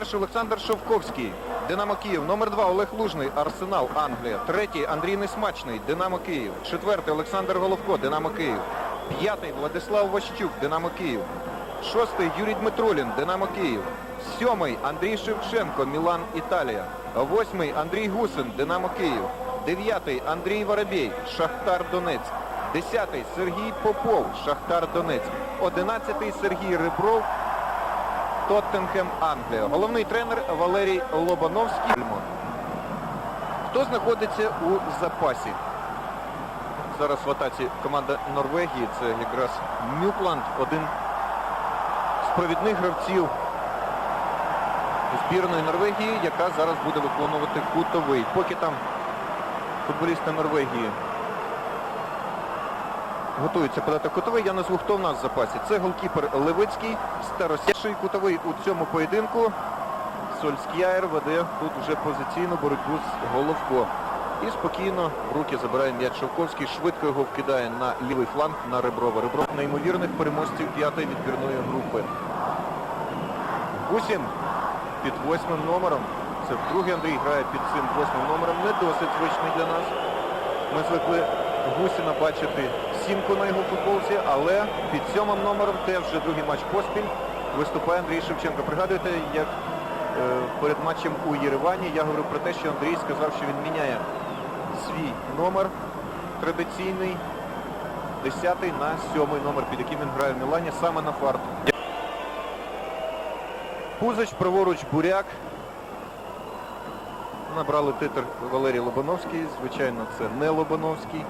перший Олександр Шовковський, Динамо Київ. Номер два Олег Лужний, Арсенал, Англія. Третій Андрій Несмачний, Динамо Київ. Четвертий Олександр Головко, Динамо Київ. П'ятий Владислав Ващук, Динамо Київ. Шостий Юрій Дмитролін, Динамо Київ. Сьомий Андрій Шевченко, Мілан, Італія. Восьмий Андрій Гусин, Динамо Київ. Дев'ятий Андрій Воробей, Шахтар Донецьк. Десятий Сергій Попов, Шахтар Донецьк. Одинадцятий Сергій Рибров, Тоттенхем, Англія. Головний тренер Валерій Лобановський. Хто знаходиться у запасі? Зараз в атаці команда Норвегії. Це якраз Мюкланд, один з провідних гравців збірної Норвегії, яка зараз буде виконувати кутовий. Поки там футболісти Норвегії готуються подати кутовий, я назву, хто в нас в запасі. Це голкіпер Левицький, старосячий кутовий у цьому поєдинку. Сольскяєр веде тут вже позиційну боротьбу з Головко. І спокійно в руки забирає м'яч Шовковський, швидко його вкидає на лівий фланг на Реброва. Ребров неймовірних переможців п'ятої відбірної групи. Гусін під восьмим номером. Це вдруге Андрій грає під цим восьмим номером. Не досить звичний для нас. Ми звикли Гусіна бачити сімку на його футболці, але під сьомим номером теж вже другий матч поспіль виступає Андрій Шевченко. Пригадуєте, як е, перед матчем у Єревані я говорив про те, що Андрій сказав, що він міняє свій номер традиційний, 10 на 7 номер, під яким він грає в Мілані, саме на фарт. Пузич, праворуч Буряк. Набрали титр Валерій Лобановський. Звичайно, це не Лобановський.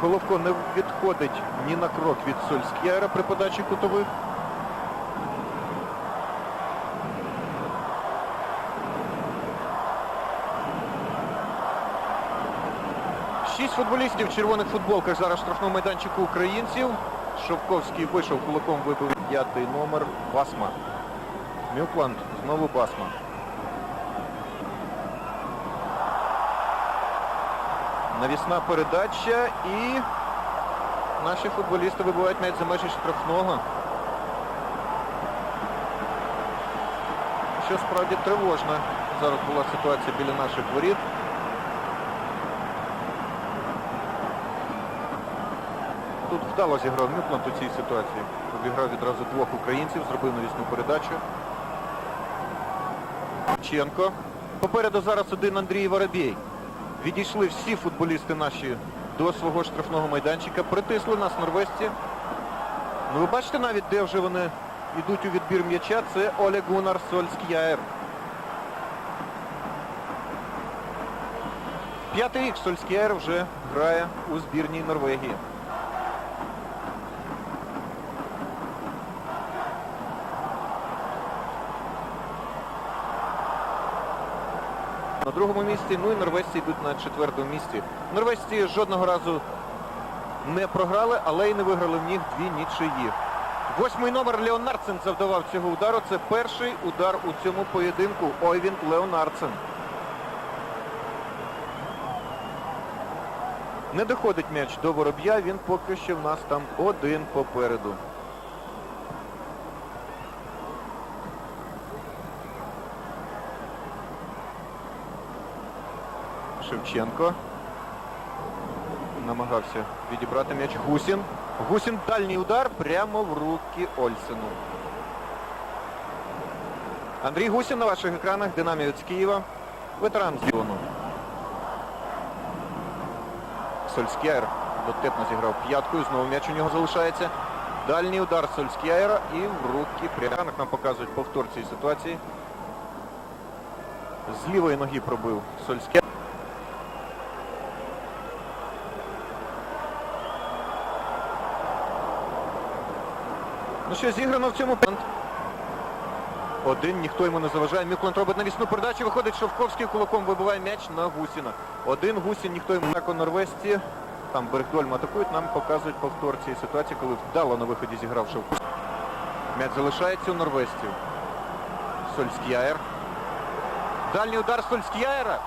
Головко не відходить ні на крок від Сольскяра при подачі кутових. Шість футболістів в червоних футболках зараз в штрафному майданчику українців. Шовковський вийшов кулаком вибив п'ятий номер Басма. Мюкланд, знову Басма. Навісна передача і наші футболісти вибивають навіть за межі штрафного. Що справді тривожна зараз була ситуація біля наших воріт. Тут вдало зіграв Мюкланд у цій ситуації. Обіграв відразу двох українців, зробив навісну передачу. Ченко. Попереду зараз один Андрій Воробій. Відійшли всі футболісти наші до свого штрафного майданчика. Притисли нас норвежці. Ну ви бачите навіть, де вже вони йдуть у відбір м'яча. Це Оле Гунар Сольскяєр. П'ятий рік Сольскяєр вже грає у збірній Норвегії. На другому місці, ну і норвезці йдуть на четвертому місці. Норвезці жодного разу не програли, але й не виграли в них дві нічиї. Восьмий номер Леонардсен завдавав цього удару. Це перший удар у цьому поєдинку. Ойвінд Леонардсен. Не доходить м'яч до вороб'я, він поки що в нас там один попереду. Шевченко. Намагався відібрати м'яч Гусін. Гусін дальній удар прямо в руки Ольсену. Андрій Гусін на ваших екранах, динамівець Києва, ветеран зону. Сольскяєр дотепно зіграв п'яткою, знову м'яч у нього залишається. Дальній удар Сольскяєра і в руки прямо. Нам показують повтор цієї ситуації. З лівої ноги пробив Сольскяєр. Ну що, зіграно в цьому пент. Один, ніхто йому не заважає. Мікланд робить навісну передачу, виходить Шовковський кулаком вибиває м'яч на Гусіна. Один Гусін, ніхто йому так у Норвезці. Там Бергдольм атакують, нам показують повтор цієї ситуації, коли вдало на виході зіграв Шовковський. М'яч залишається у норвезців. Сольскяєр. Дальній удар Сольскяєра.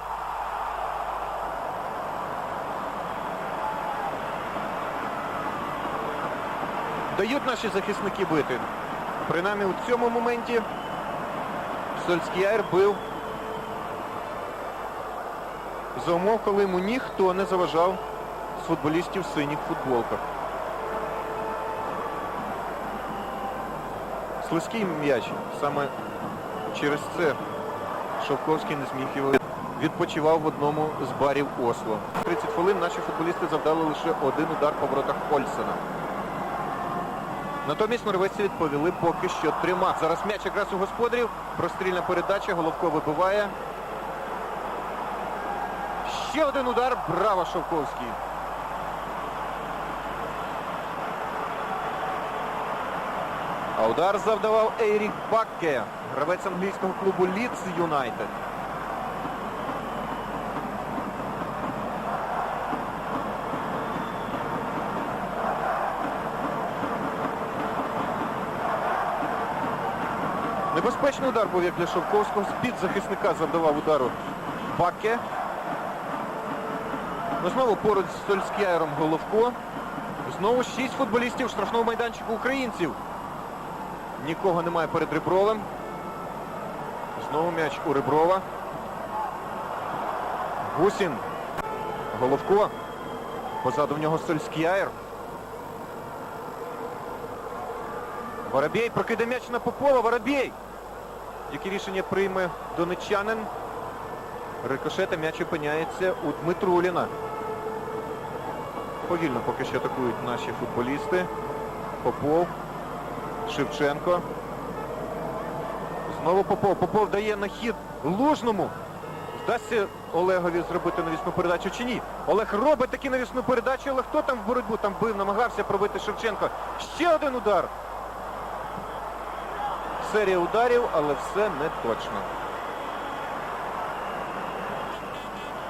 Дають наші захисники бити. Принаймні у цьому моменті Сольскіяр бив за умов, коли йому ніхто не заважав з футболістів в синіх футболках. Слизький м'яч. Саме через це Шовковський не зміг його відпочивав в одному з барів Осло. 30 хвилин наші футболісти завдали лише один удар по воротах Ольсена. Натомість норвежці відповіли поки що трьома. Зараз м'яч якраз у господарів. Прострільна передача. Головко вибиває. Ще один удар. Браво, Шовковський. А удар завдавав Ейрік Бакке, гравець англійського клубу Лідс Юнайтед. Небезпечний удар був як для Шовковського. З-під захисника завдавав удару Бакке. Ну, знову поруч з Сольскяєром Головко. Знову шість футболістів штрафного майданчику українців. Нікого немає перед Ребровим. Знову м'яч у Реброва. Гусін. Головко. Позаду в нього Сольскяєр. Воробей прокиде м'яч на Попова. Воробей. Яке рішення прийме донечанин. Рикошета м'яч опиняється у Дмитруліна. Повільно поки що атакують наші футболісти. Попов. Шевченко. Знову Попов. Попов дає на хід Лужному. Вдасться Олегові зробити навісну передачу чи ні? Олег робить таку навісну передачу, але хто там в боротьбу? Там бив, намагався пробити Шевченко. Ще один удар. Серія ударів, але все не точно.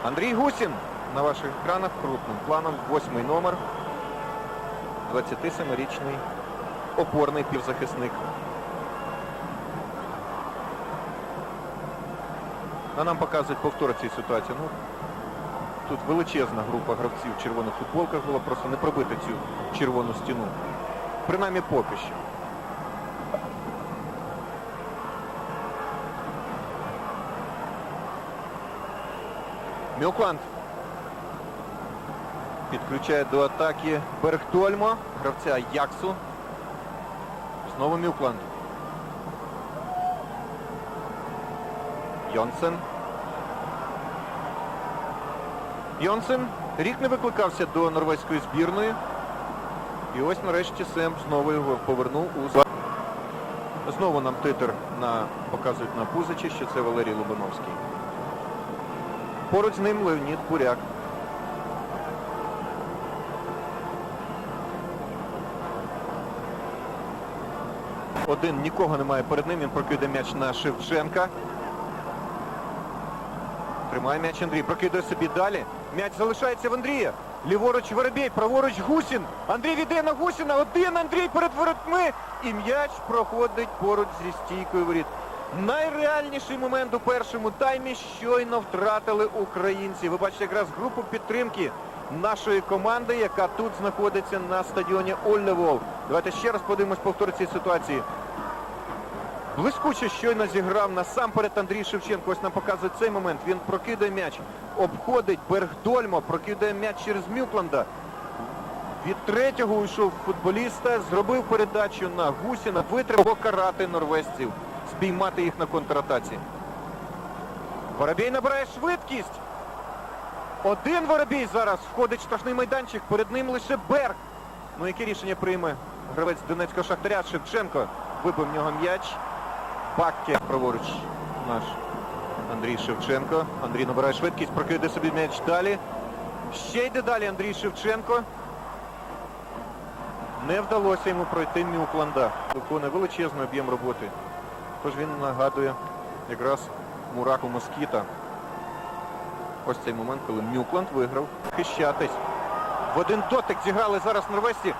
Андрій Гусін на ваших екранах крупним планом. Восьмий номер. 27-річний опорний півзахисник. А нам показують повтори цієї ситуації. Ну, тут величезна група гравців в червоних футболках була просто не пробити цю червону стіну. Принаймні поки що. Мілкланд підключає до атаки Бергтольмо, гравця Яксу. Знову Мілкланд. Йонсен. Йонсен рік не викликався до норвезької збірної. І ось нарешті Сем знову його повернув у Знову нам титр на... показують на Пузичі, що це Валерій Лобановський. Поруч з ним Леонід Буряк. Один нікого немає перед ним, він прокидає м'яч на Шевченка. Тримає м'яч Андрій, прокидає собі далі. М'яч залишається в Андрія. Ліворуч Воробей, праворуч Гусін. Андрій віде на Гусіна. Один Андрій перед воротьми. І м'яч проходить поруч зі стійкою воріт. Найреальніший момент у першому таймі щойно втратили українці. Ви бачите якраз групу підтримки нашої команди, яка тут знаходиться на стадіоні Ольлевол. Давайте ще раз подивимось повтор цієї ситуації. Блискуче щойно зіграв насамперед Андрій Шевченко. Ось нам показує цей момент. Він прокидає м'яч, обходить Бергдольмо, прокидає м'яч через Мюкланда. Від третього уйшов футболіста, зробив передачу на Гусіна, витримав покарати норвезців, спіймати їх на контратаці. Воробей набирає швидкість. Один Воробей зараз входить в штрафний майданчик, перед ним лише Берг. Ну яке рішення прийме гравець Донецького Шахтаря Шевченко. Вибив в нього м'яч. Бакке праворуч наш Андрій Шевченко. Андрій набирає швидкість, прокидає собі м'яч далі. Ще йде далі Андрій Шевченко. Не вдалося йому пройти Мюкланда. Виконує величезний об'єм роботи. Тож він нагадує якраз Мураку Москіта. Ось цей момент, коли Мюкланд виграв хищатись. В один дотик зіграли зараз норвезці.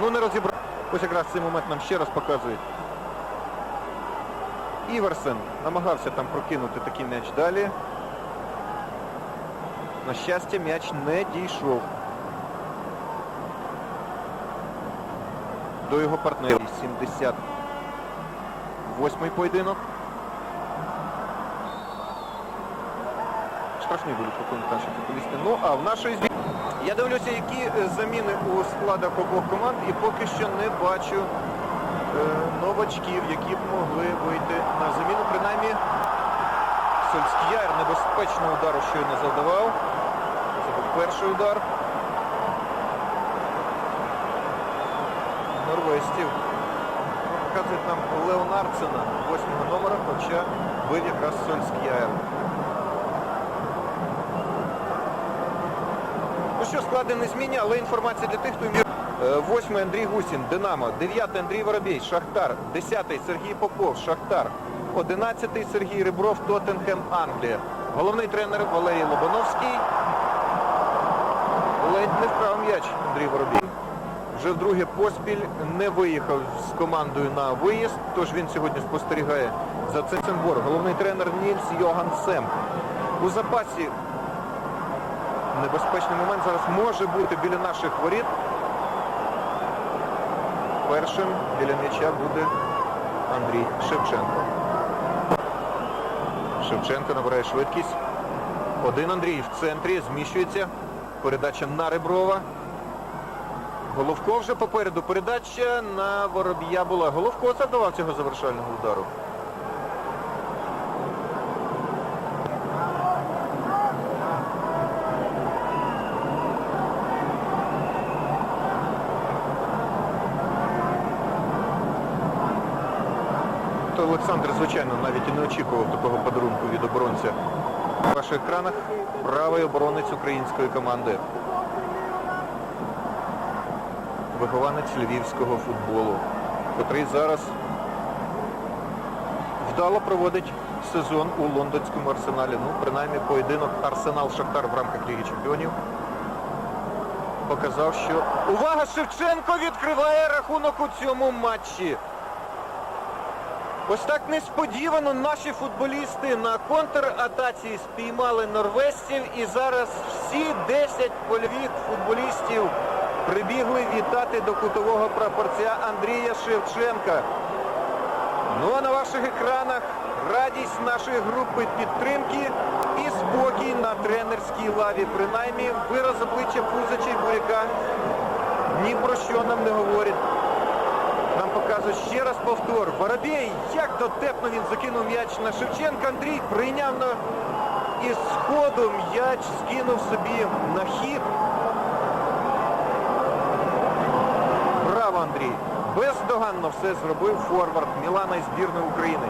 Ну не розібрав. Ось якраз цей момент нам ще раз показують. Іверсен намагався там прокинути такий м'яч далі. На щастя, м'яч не дійшов. До його партнерів. 78-й поєдинок. Штрафні будуть виконувати наші футболісти. Ну, а в нашої збірні... Я дивлюся, які е, заміни у складах обох команд і поки що не бачу е, новачків, які б могли вийти на заміну. Принаймні, Сольскияр небезпечного удару щойно завдавав. Це був перший удар. Ну, Показують нам Леонардсена, восьмого номера, хоча бив якраз Сольскияр. Ну що, склади не зміні, але інформація для тих, хто вміє. Е, Восьмий Андрій Гусін, Динамо. Дев'ятий Андрій Воробій, Шахтар. Десятий Сергій Попов, Шахтар. Одинадцятий Сергій Ребров, Тоттенхем, Англія. Головний тренер Валерій Лобановський. Ледь не вкрав м'яч Андрій Воробій. Вже вдруге поспіль не виїхав з командою на виїзд, тож він сьогодні спостерігає за цим Цимбор. Головний тренер Нільс Йоган Сем. У запасі небезпечний момент зараз може бути біля наших воріт. Першим біля м'яча буде Андрій Шевченко. Шевченко набирає швидкість. Один Андрій в центрі, зміщується. Передача на Реброва. Головко вже попереду. Передача на Воробія була. Головко завдавав цього завершального удару. Олександр, звичайно, навіть і не очікував такого подарунку від оборонця. На ваших екранах правий оборонець української команди. Вихованець львівського футболу, котрий зараз вдало проводить сезон у лондонському арсеналі. Ну, принаймні, поєдинок Арсенал-Шахтар в рамках Ліги Чемпіонів показав, що увага Шевченко відкриває рахунок у цьому матчі. Ось так несподівано наші футболісти на контратаці спіймали норвезців і зараз всі 10 польових футболістів прибігли вітати до кутового прапорця Андрія Шевченка. Ну а на ваших екранах радість нашої групи підтримки і спокій на тренерській лаві. Принаймні вираз обличчя Пузача і Буряка ні про що нам не говорить. Нам показують ще раз повтор. Воробей, як дотепно він закинув м'яч на Шевченка. Андрій прийняв на і сходу м'яч скинув собі на хід. Браво, Андрій! Бездоганно все зробив форвард Мілана і збірної України.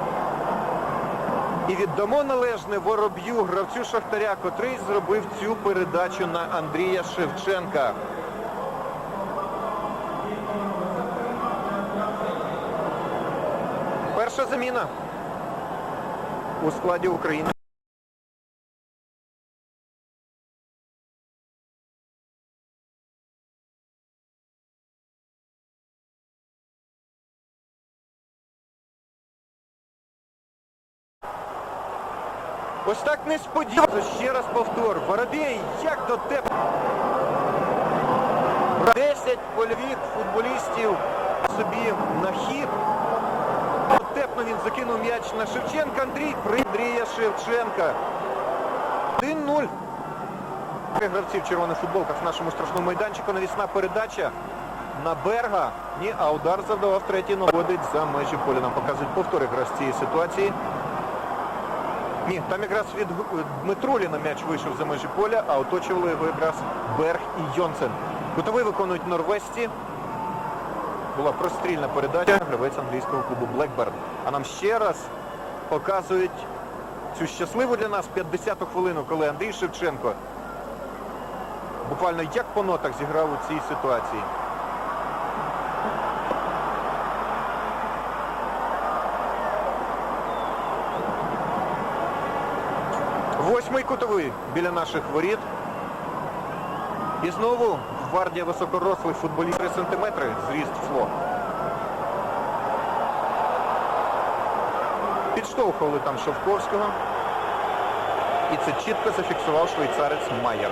І віддамо належне вороб'ю гравцю Шахтаря, котрий зробив цю передачу на Андрія Шевченка. Перша заміна у складі України. Ось так несподівано. Ще раз повтор. Воробей, як дотепно. 10 польових футболістів собі на хід. Дотепно він закинув м'яч на Шевченка. Андрій при Андрія Шевченка. 1-0. Гравці в червоних футболках в нашому страшному майданчику. Навісна передача на Берга. Ні, а удар завдавав третій, но вводить за межі поля. Нам показують повтори якраз цієї ситуації. Ні, там якраз від Дмитруліна м'яч вийшов за межі поля, а оточували його якраз Берг і Йонсен. Готовий виконують норвезці. Була прострільна передача. Гравець англійського клубу Блекберн. А нам ще раз показують цю щасливу для нас 50-ту хвилину, коли Андрій Шевченко буквально як по нотах зіграв у цій ситуації. Восьмий біля наших воріт. І знову гвардія високорослих футболістів 3 сантиметри зріст фло. Підштовхували там Шовковського. І це чітко зафіксував швейцарець Майер.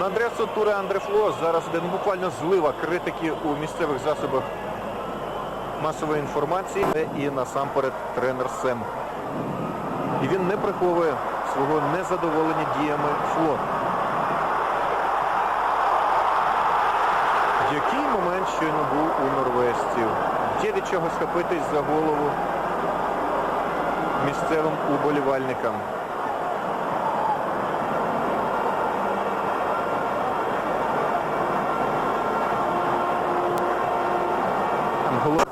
На адресу тури Андре Фло зараз іде ну, буквально злива критики у місцевих засобах масової інформації і насамперед тренер Сем. І він не приховує свого незадоволення діями Фло. Який момент щойно був у норвежців? Є від чого схопитись за голову місцевим уболівальникам.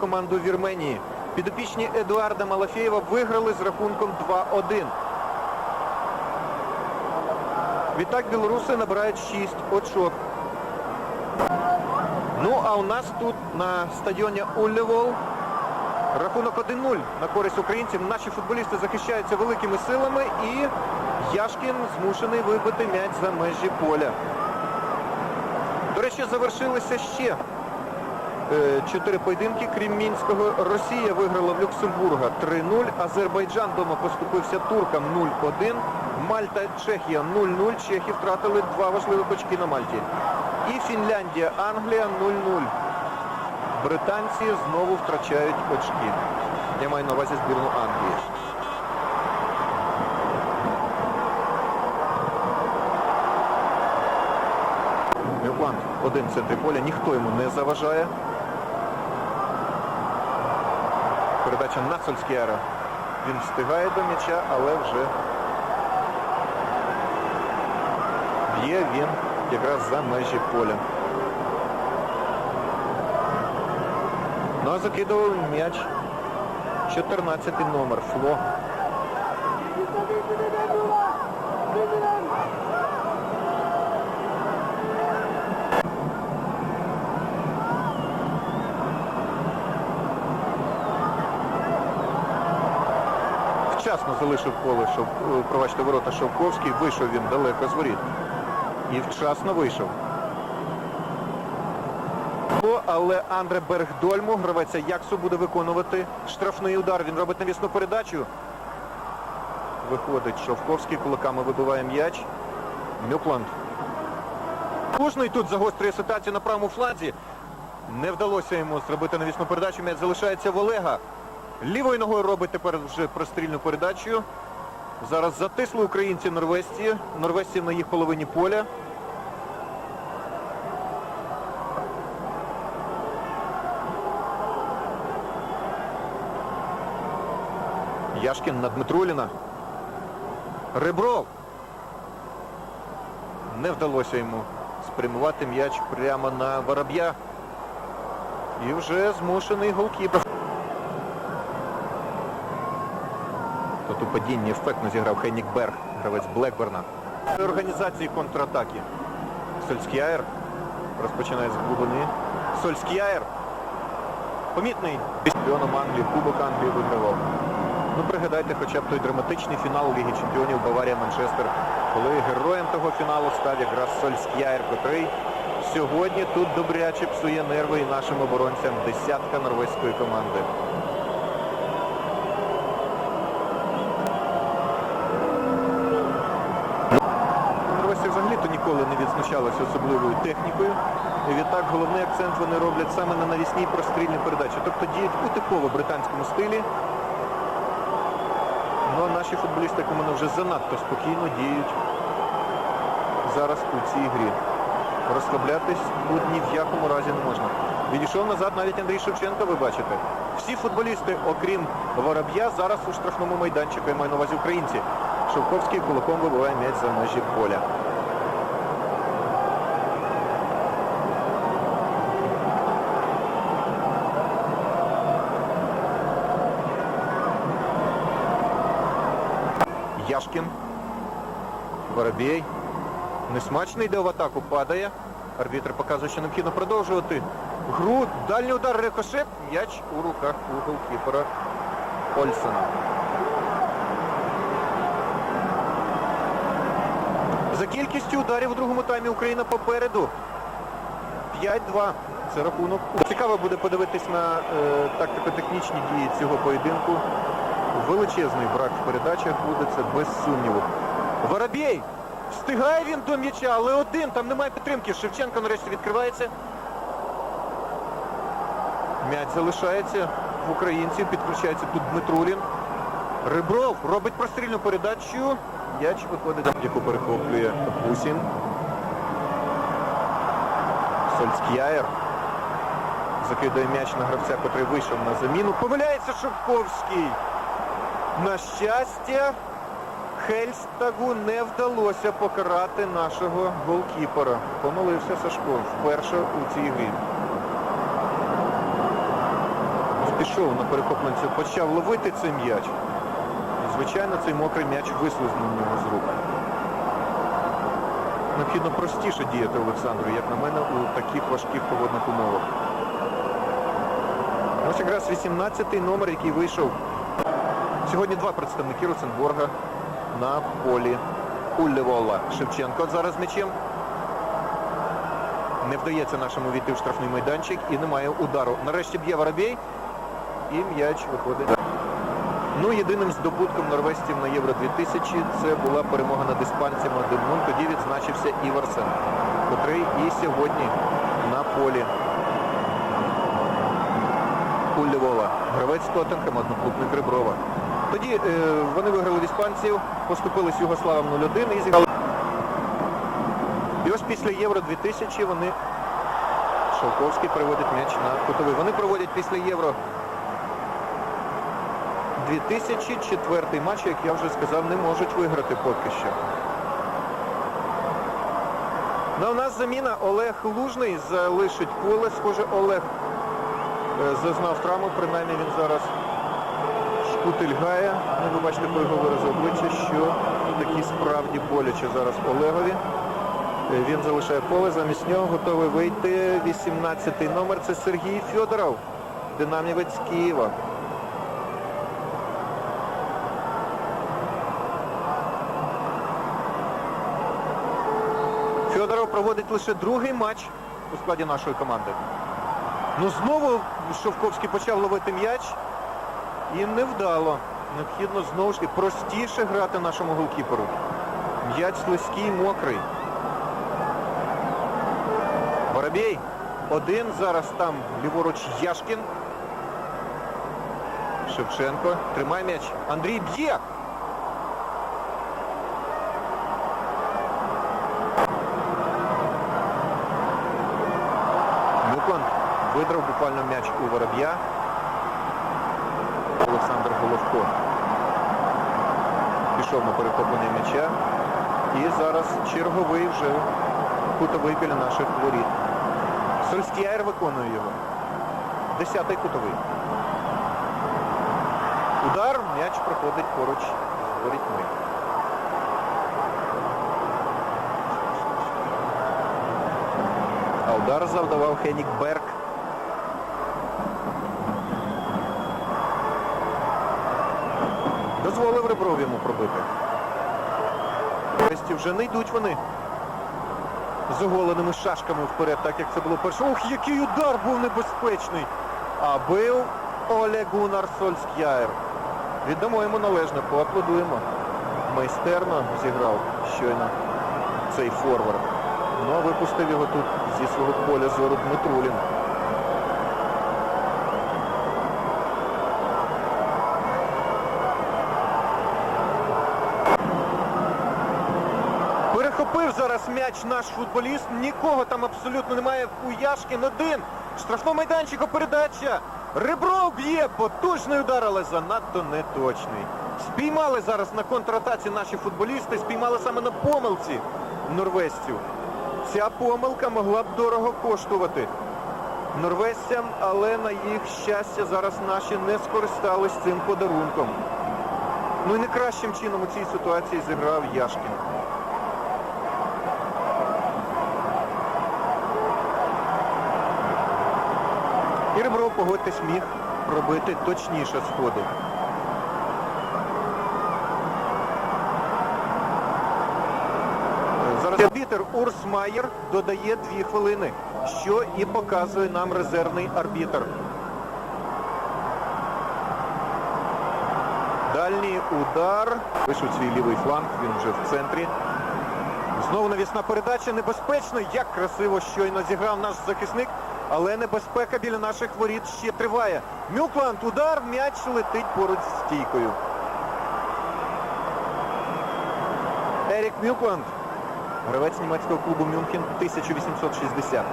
Команду Вірменії. Підопічні Едуарда Малафєєва виграли з рахунком 2-1. Відтак білоруси набирають 6 очок. Ну, а у нас тут на стадіоні Уллевол рахунок 1-0 на користь українців. Наші футболісти захищаються великими силами і Яшкін змушений вибити м'яч за межі поля. До речі, завершилися ще чотири поєдинки, крім Мінського. Росія виграла в Люксембурга 3-0, Азербайджан дома поступився туркам 0-1, Мальта, Чехія 0-0, чехи втратили два важливих очки на Мальті. І Фінляндія, Англія 0-0. Британці знову втрачають очки. Я маю на увазі збірну Англії. Один в центрі поля, ніхто йому не заважає. Передача на Сольскіара. Він встигає до м'яча, але вже б'є він якраз за межі поля. Ну а закидував м'яч 14 номер Фло. Вчасно залишив поле, щоб е, пробачте ворота Шовковський. Вийшов він далеко з воріт. І вчасно вийшов. Але Андре Бергдольму, гравець Яксу, буде виконувати штрафний удар. Він робить навісну передачу. Виходить Шовковський, кулаками вибиває м'яч. Мюкланд. Кожний тут загострює ситуацію на правому фланзі. Не вдалося йому зробити навісну передачу. М'яч залишається в Олега. Лівою ногою робить тепер вже прострільну передачу. Зараз затисли українці норвезці. Норвезці на їх половині поля. Яшкін на Дмитруліна. Ребров. Не вдалося йому спрямувати м'яч прямо на вороб'я. І вже змушений голкіпер. Тут у падінні ефектно зіграв Хеннік Берг, гравець Блекберна. Організації контратаки. Сольскіаєр розпочинає з глибини. Сольскіаєр. Помітний чемпіоном Англії, Кубок Англії вигравав. Ну, пригадайте хоча б той драматичний фінал Ліги Чемпіонів Баварія-Манчестер, коли героєм того фіналу став якраз Сольскіаєр, котрий сьогодні тут добряче псує нерви і нашим оборонцям десятка норвезької команди. Норвезці взагалі-то ніколи не відзначалися особливою технікою. І відтак головний акцент вони роблять саме на навісній прострільній передачі. Тобто діють у типово британському стилі. Ну а наші футболісти, як у мене вже занадто спокійно діють зараз у цій грі. Розслаблятись тут ні в якому разі не можна. Відійшов назад навіть Андрій Шевченко, ви бачите. Всі футболісти, окрім Вороб'я, зараз у штрафному майданчику, я маю на увазі українці. Шовковський кулаком вибиває м'яч за межі поля. Яшкін. Воробей. Несмачно йде в атаку, падає. Арбітр показує, що необхідно продовжувати гру. Дальній удар рикошет. М'яч у руках у голкіпера Ольсена. За кількістю ударів у другому таймі Україна попереду. 5-2. Це рахунок. Цікаво буде подивитись на е, тактико-технічні дії цього поєдинку. Величезний брак в передачах буде це без сумніву. Воробей! Встигає він до м'яча, але один, там немає підтримки. Шевченко нарешті відкривається. М'яч залишається в українців, підключається тут Дмитрулін. Рибров робить прострільну передачу. М'яч виходить, яку перехоплює Гусін. Сольськяєр. Закидає м'яч на гравця, котрий вийшов на заміну. Помиляється Шовковський. На щастя, Хельстагу не вдалося покарати нашого голкіпера. Помилився Сашко вперше у цій грі. Пішов на перехопленцю, почав ловити цей м'яч. Звичайно, цей мокрий м'яч вислизнув нього з рук. Необхідно простіше діяти Олександру, як на мене, у таких важких погодних умовах. Ось якраз 18-й номер, який вийшов. Сьогодні два представники Роценборга на полі Уллевола. Шевченко зараз м'ячем. Не вдається нашому війти в штрафний майданчик і немає удару. Нарешті б'є Воробей і м'яч виходить. Ну, єдиним здобутком норвезців на Євро 2000 це була перемога над іспанцями 1-0. Тоді відзначився Іварсен, котрий і сьогодні на полі Уллевола. Гравець Тоттенхема, одноклубник Реброва. Тоді е, вони виграли в іспанців, поступили з Югославом 0-1 і зіграли. І ось після Євро 2000 вони Шовковський переводить м'яч на кутовий. Вони проводять після Євро 2004 матч, як я вже сказав, не можуть виграти поки що. Ну, у нас заміна Олег Лужний залишить поле. Схоже, Олег е, зазнав травму, принаймні він зараз шкутильгає. Ну, ви бачите по його виразу обличчя, що такі справді боляче зараз Олегові. Е, Він залишає поле, замість нього готовий вийти 18-й номер. Це Сергій Федоров, динамівець Києва. Федоров проводить лише другий матч у складі нашої команди. Ну знову Шовковський почав ловити м'яч і невдало. Необхідно знову ж таки простіше грати нашому голкіперу. М'яч слизький, мокрий. Воробей. Один зараз там ліворуч Яшкін. Шевченко. Тримай м'яч. Андрій б'є. Нюкланд видрав буквально м'яч у Вороб'я. Олександр пішов на перехоплення м'яча. І зараз черговий вже кутовий біля наших воріт. Сольстяєр виконує його. Десятий кутовий. Удар, м'яч проходить поруч з ворітьми. А удар завдавав Хенік Берг. Йому пробити. Весті вже не йдуть вони з оголеними шашками вперед, так як це було перше. Ох, який удар був небезпечний! А бив Оле Гунар Сольскяєр. Віддамо йому належне, поаплодуємо. Майстерно зіграв щойно цей форвард. Ну, а випустив його тут зі свого поля зору Дмитрулін. Перехопив зараз м'яч наш футболіст. Нікого там абсолютно немає. У Яшкін один. Штрафного майданчика передача. Ребров б'є. Потужний удар, але занадто неточний. Спіймали зараз на контратаці наші футболісти. Спіймали саме на помилці норвезців. Ця помилка могла б дорого коштувати норвезцям, але на їх щастя зараз наші не скористались цим подарунком. Ну і не кращим чином у цій ситуації зіграв Яшкін. Ребров, погодьтесь, міг робити точніше сходи. Зараз арбітер Урс Майєр додає дві хвилини, що і показує нам резервний арбітр. Дальній удар. Пишуть свій лівий фланг, він вже в центрі. Знову навісна передача. Небезпечно. Як красиво щойно зіграв наш захисник. Але небезпека біля наших воріт ще триває. Мюкланд, удар, м'яч летить поруч з стійкою. Ерік Мюкланд, гравець німецького клубу Мюнхен 1860.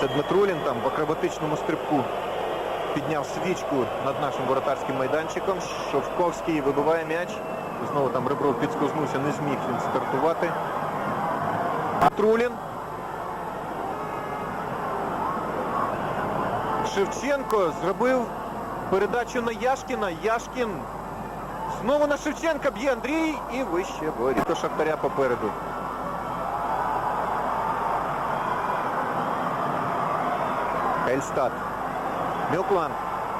Це Дмитрулін там в акробатичному стрибку підняв свічку над нашим воротарським майданчиком. Шовковський вибиває м'яч. Знову там Ребров підскознувся, не зміг він стартувати. Трулін. Шевченко зробив передачу на Яшкіна. Яшкін знову на Шевченка б'є Андрій і вище борі. До Шахтаря попереду. Ельстат. Мілкланд.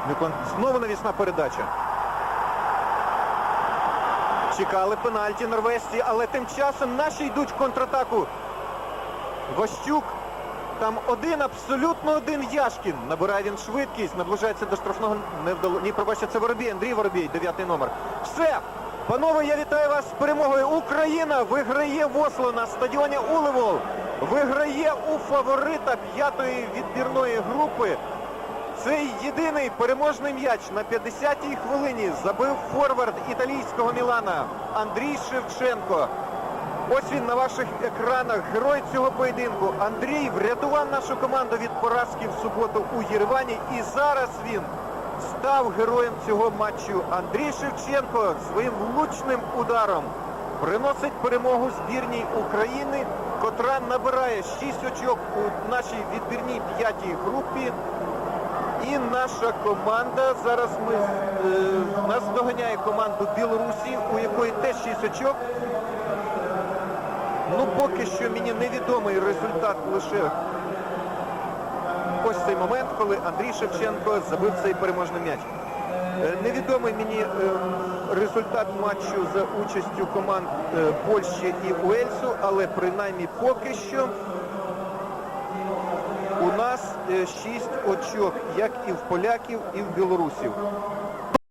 Мілкланд. Знову навісна передача. Чекали пенальті норвезці, але тим часом наші йдуть в контратаку. Ващук. Там один, абсолютно один Яшкін. Набирає він швидкість, наближається до штрафного. Не. Ні, пробачте, це Воробій, Андрій Воробій, дев'ятий номер. Все! Панове, я вітаю вас з перемогою. Україна виграє в Осло на стадіоні Улевол. Виграє у фаворита п'ятої відбірної групи. Цей єдиний переможний м'яч на 50-й хвилині забив форвард італійського Мілана Андрій Шевченко. Ось він на ваших екранах, герой цього поєдинку. Андрій врятував нашу команду від поразки в суботу у Єревані. І зараз він став героєм цього матчу. Андрій Шевченко своїм влучним ударом приносить перемогу збірній України, котра набирає 6 очок у нашій відбірній п'ятій групі. І наша команда зараз ми е, нас доганяє команду Білорусі, у якої теж 6 очок. Ну, поки що мені невідомий результат лише ось цей момент, коли Андрій Шевченко забив цей переможний м'яч. Е, Невідомий мені е, результат матчу за участю команд е, Польщі і Уельсу, але принаймні поки що у нас 6 очок, як і в поляків, і в білорусів.